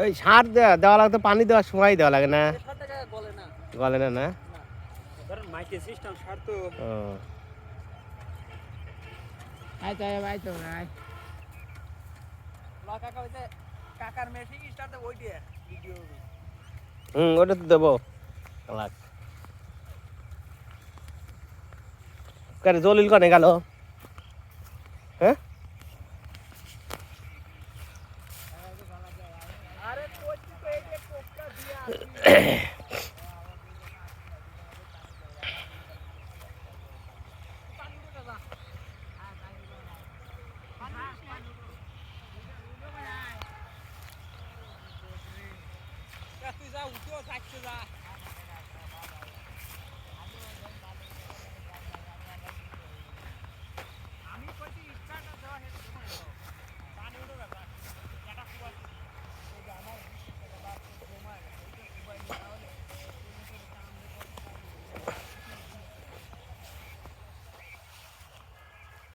ওই সার দেওয়া দেওয়া লাগতো পানি দেওয়ার সময় দেওয়া লাগে না। গলে না। না হুম ওটা তো দেবো। লাগ। কারে জলিল কনে গেল? হ্যাঁ? 哎这个啊啊啊啊啊啊啊